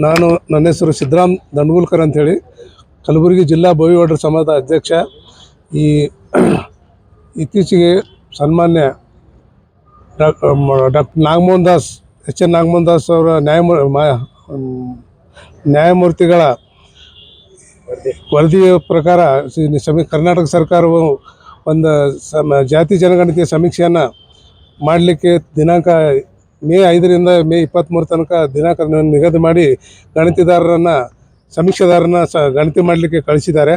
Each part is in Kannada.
ನಾನು ನನ್ನ ಹೆಸರು ಸಿದ್ದರಾಮ್ ದಂಡಗುಲ್ಕರ್ ಅಂಥೇಳಿ ಕಲಬುರಗಿ ಜಿಲ್ಲಾ ಬೋವಿವಾಡ್ರ ಸಮಾಜದ ಅಧ್ಯಕ್ಷ. ಈ ಇತ್ತೀಚೆಗೆ ಸನ್ಮಾನ್ಯ doctor Nagamohan Das, H N Nagamohan Das ಅವರ ನ್ಯಾಯಮೂ, ಮಾ- ನ್ಯಾಯಮೂರ್ತಿಗಳ ವರದಿಯ ಪ್ರಕಾರ ಕರ್ನಾಟಕ ಸರ್ಕಾರವು ಒಂದು ಸಮ, ಜಾತಿ ಜನಗಣತಿಯ ಸಮೀಕ್ಷೆಯನ್ನು ಮಾಡಲಿಕ್ಕೆ ದಿನಾಂಕ ಮೇ ಐದರಿಂದ ಮೇ ಇಪ್ಪತ್ತ್ಮೂರು ತನಕ ದಿನಾಂಕ ನಿಗದಿ ಮಾಡಿ ಗಣತಿದಾರರನ್ನು ಸಮೀಕ್ಷೆದಾರರನ್ನ ಸ ಗಣತಿ ಮಾಡಲಿಕ್ಕೆ ಕಳಿಸಿದ್ದಾರೆ.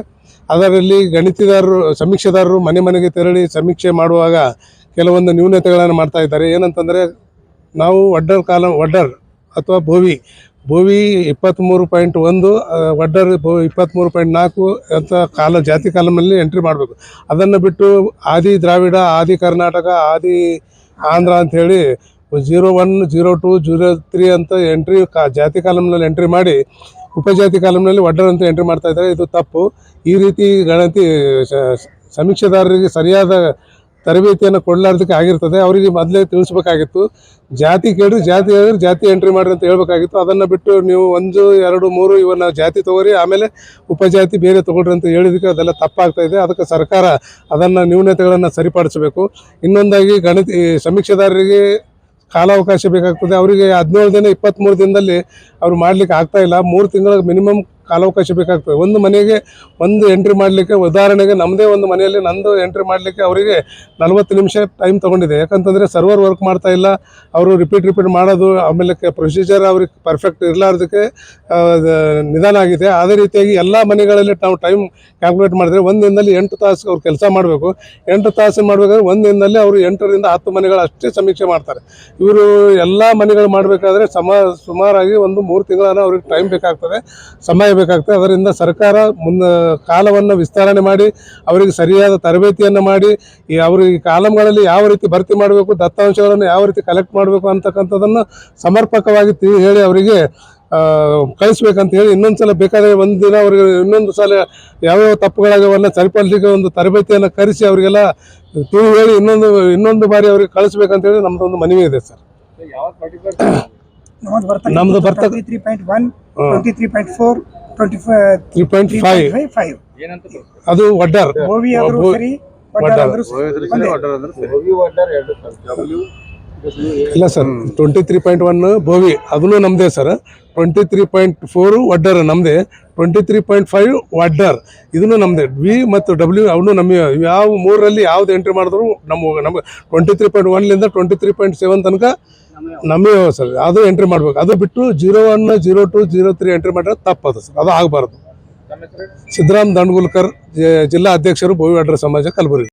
ಅದರಲ್ಲಿ ಗಣಿತಿದಾರರು ಸಮೀಕ್ಷೆದಾರರು ಮನೆ ಮನೆಗೆ ತೆರಳಿ ಸಮೀಕ್ಷೆ ಮಾಡುವಾಗ ಕೆಲವೊಂದು ನ್ಯೂನತೆಗಳನ್ನು ಮಾಡ್ತಾ ಇದ್ದಾರೆ. ಏನಂತಂದರೆ ನಾವು ವಡ್ಡರ್ ಕಾಲ ವಡ್ಡರ್ ಅಥವಾ ಬೋವಿ ಬೋವಿ ಇಪ್ಪತ್ತ್ಮೂರು ಪಾಯಿಂಟ್ ಒಂದು ವಡ್ಡರ್ ಬೋ ಇಪ್ಪತ್ತ್ಮೂರು ಪಾಯಿಂಟ್ ನಾಲ್ಕು ಅಂತ ಕಾಲ, ಜಾತಿ ಕಾಲಮಲ್ಲಿ ಎಂಟ್ರಿ ಮಾಡಬೇಕು. ಅದನ್ನು ಬಿಟ್ಟು ಆದಿ ದ್ರಾವಿಡ, ಆದಿ ಕರ್ನಾಟಕ, ಆದಿ ಆಂಧ್ರ ಅಂಥೇಳಿ zero one, zero two, zero three ಅಂತ ಎಂಟ್ರಿ ಕಾ, ಜಾತಿ ಕಾಲಮ್ನಲ್ಲಿ ಎಂಟ್ರಿ ಮಾಡಿ, ಉಪಜಾತಿ ಕಾಲಮ್ನಲ್ಲಿ ವಡ್ಡರ್ ಅಂತ ಎಂಟ್ರಿ ಮಾಡ್ತಾ ಇದ್ದಾರೆ. ಇದು ತಪ್ಪು. ಈ ರೀತಿ ಗಣತಿ ಸಮೀಕ್ಷೆದಾರರಿಗೆ ಸರಿಯಾದ ತರಬೇತಿಯನ್ನು ಕೊಡಲಾರ್ದಕ್ಕೆ ಆಗಿರ್ತದೆ. ಅವರಿಗೆ ಮೊದಲೇ ತಿಳಿಸ್ಬೇಕಾಗಿತ್ತು. ಜಾತಿ ಕೇಳಿ ಜಾತಿ ಹೇಳಿದ್ರೆ ಜಾತಿ ಎಂಟ್ರಿ ಮಾಡಿರಿ ಅಂತ ಹೇಳ್ಬೇಕಾಗಿತ್ತು. ಅದನ್ನು ಬಿಟ್ಟು ನೀವು ಒಂದು, ಎರಡು, ಮೂರು ಇವನ್ನ ಜಾತಿ ತಗೋರಿ, ಆಮೇಲೆ ಉಪಜಾತಿ ಬೇರೆ ತಗೊಳ್ರಿ ಅಂತ ಹೇಳಿದಕ್ಕೆ ಅದೆಲ್ಲ ತಪ್ಪಾಗ್ತಾ ಇದೆ. ಅದಕ್ಕೆ ಸರ್ಕಾರ ಅದನ್ನು ನ್ಯೂನತೆಗಳನ್ನು ಸರಿಪಡಿಸಬೇಕು. ಇನ್ನೊಂದಾಗಿ ಗಣತಿ ಸಮೀಕ್ಷೆದಾರರಿಗೆ ಕಾಲಾವಕಾಶ ಬೇಕಾಗ್ತದೆ. ಅವರಿಗೆ ಹದಿನೇಳು ದಿನ ಇಪ್ಪತ್ತ್ಮೂರು ದಿನದಲ್ಲಿ ಅವ್ರು ಮಾಡ್ಲಿಕ್ಕೆ ಆಗ್ತಾ ಇಲ್ಲ. ಮೂರು ತಿಂಗಳ ಮಿನಿಮಮ್ ಕಾಲಾವಕಾಶ ಬೇಕಾಗ್ತದೆ. ಒಂದು ಮನೆಗೆ ಒಂದು ಎಂಟ್ರಿ ಮಾಡಲಿಕ್ಕೆ ಉದಾಹರಣೆಗೆ ನಮ್ಮದೇ ಒಂದು ಮನೆಯಲ್ಲಿ ನಂದು ಎಂಟ್ರಿ ಮಾಡಲಿಕ್ಕೆ ಅವರಿಗೆ ನಲವತ್ತು ನಿಮಿಷ ಟೈಮ್ ತೊಗೊಂಡಿದೆ. ಯಾಕಂತಂದರೆ ಸರ್ವರ್ ವರ್ಕ್ ಮಾಡ್ತಾ ಇಲ್ಲ. ಅವರು ರಿಪೀಟ್ ರಿಪೀಟ್ ಮಾಡೋದು, ಆಮೇಲೆ ಪ್ರೊಸೀಜರ್ ಅವ್ರಿಗೆ ಪರ್ಫೆಕ್ಟ್ ಇರಲಾರ್ದಕ್ಕೆ ನಿಧಾನ ಆಗಿದೆ. ಅದೇ ರೀತಿಯಾಗಿ ಎಲ್ಲ ಮನೆಗಳಲ್ಲಿ ನಾವು ಟೈಮ್ ಕ್ಯಾಲ್ಕುಲೇಟ್ ಮಾಡಿದ್ರೆ ಒಂದು ದಿನದಲ್ಲಿ ಎಂಟು ತಾಸು ಅವ್ರು ಕೆಲಸ ಮಾಡಬೇಕು. ಎಂಟು ತಾಸು ಮಾಡಬೇಕಾದ್ರೆ ಒಂದು ದಿನದಲ್ಲಿ ಅವರು ಎಂಟರಿಂದ ಹತ್ತು ಮನೆಗಳು ಅಷ್ಟೇ ಸಮೀಕ್ಷೆ ಮಾಡ್ತಾರೆ. ಇವರು ಎಲ್ಲ ಮನೆಗಳು ಮಾಡಬೇಕಾದ್ರೆ ಸಮ, ಸುಮಾರಾಗಿ ಒಂದು ಮೂರು ತಿಂಗಳನ್ನ ಅವ್ರಿಗೆ ಟೈಮ್ ಬೇಕಾಗ್ತದೆ. ಸಮಯ ಬೇಕಾಗ್ತದೆ ಅದರಿಂದ ಸರ್ಕಾರ ಮುನ್ನ ಕಾಲವನ್ನು ವಿಸ್ತರಣೆ ಮಾಡಿ ಅವರಿಗೆ ಸರಿಯಾದ ತರಬೇತಿಯನ್ನು ಮಾಡಿ ಈ ಅವರಿಗೆ ಕಾಲಂಗಳಲ್ಲಿ ಕಾಲಮ್ಗಳಲ್ಲಿ ಯಾವ ರೀತಿ ಭರ್ತಿ ಮಾಡಬೇಕು ದತ್ತಾಂಶಗಳನ್ನು ಯಾವ ರೀತಿ ಕಲೆಕ್ಟ್ ಮಾಡಬೇಕು ಅಂತಕ್ಕಂಥದ್ದನ್ನು ಸಮರ್ಪಕವಾಗಿ ತಿಳಿ ಹೇಳಿ ಅವರಿಗೆ ಕಳಿಸ್ಬೇಕಂತ ಹೇಳಿ ಇನ್ನೊಂದು ಸಲ ಬೇಕಾದರೆ ಒಂದು ದಿನ ಅವರಿಗೆ ಇನ್ನೊಂದು ಸಲ ಯಾವ್ಯಾವ ತಪ್ಪುಗಳಾಗವನ್ನ ಸರಿಪಡಿಸಲಿಕ್ಕೆ ಒಂದು ತರಬೇತಿಯನ್ನು ಕರೆಸಿ ಅವರಿಗೆಲ್ಲ ತಿಳಿ ಹೇಳಿ ಇನ್ನೊಂದು ಇನ್ನೊಂದು ಬಾರಿ ಅವ್ರಿಗೆ ಕಳಿಸ್ಬೇಕಂತ ಹೇಳಿ ನಮ್ದು ಒಂದು ಮನವಿ ಇದೆ ಸರ್. ನಮ್ಮದು ಬರ್ತದೆ ನಮ್ದು ಬರ್ತದೆ- three point one. Twenty three point four twenty three point five ಅದು ವಡ್ಡರ್. ಗೋವಿ ಆದ್ರೂ ಸರಿ ಆದ್ರೂ. ಇಲ್ಲ sir. Twenty three point one Bhovi ಅದನ್ನು ನಮ್ಮದೇ sir. Twenty three point four Vaddar ನಮ್ಮದೇ twenty three point five Vaddar ಇದನ್ನು ನಮ್ಮದೇ ವಿ ಮತ್ತು ಡಬ್ಲ್ಯೂ ಅವನು ನಮ್ಮ ಯಾವ ಮೂರರಲ್ಲಿ ಯಾವ್ದು ಎಂಟ್ರಿ ಮಾಡಿದ್ರು ನಮ್ಮ ನಮ್ಗೆ ಟ್ವೆಂಟಿ ತ್ರೀ ಪಾಯಿಂಟ್ ಒನ್ಲಿಂದ ಟ್ವೆಂಟಿ ತ್ರೀ ಪಾಯಿಂಟ್ ಸೆವೆನ್ ತನಕ ನಮ್ಮೇ ಸರ್ ಅದು ಎಂಟ್ರಿ ಮಾಡ್ಬೇಕು. ಅದು ಬಿಟ್ಟು zero one zero two zero three entry ಮಾಡಿದ್ರೆ ತಪ್ಪದು ಸರ್ ಅದು ಆಗಬಾರ್ದು. ಸಿದ್ದರಾಮ್ ದಂಡಗುಲ್ಕರ್ ಜಿಲ್ಲಾ ಅಧ್ಯಕ್ಷರು ಬೋವಿ ಅಡ್ರ ಸಮಾಜ ಕಲಬುರಗಿ.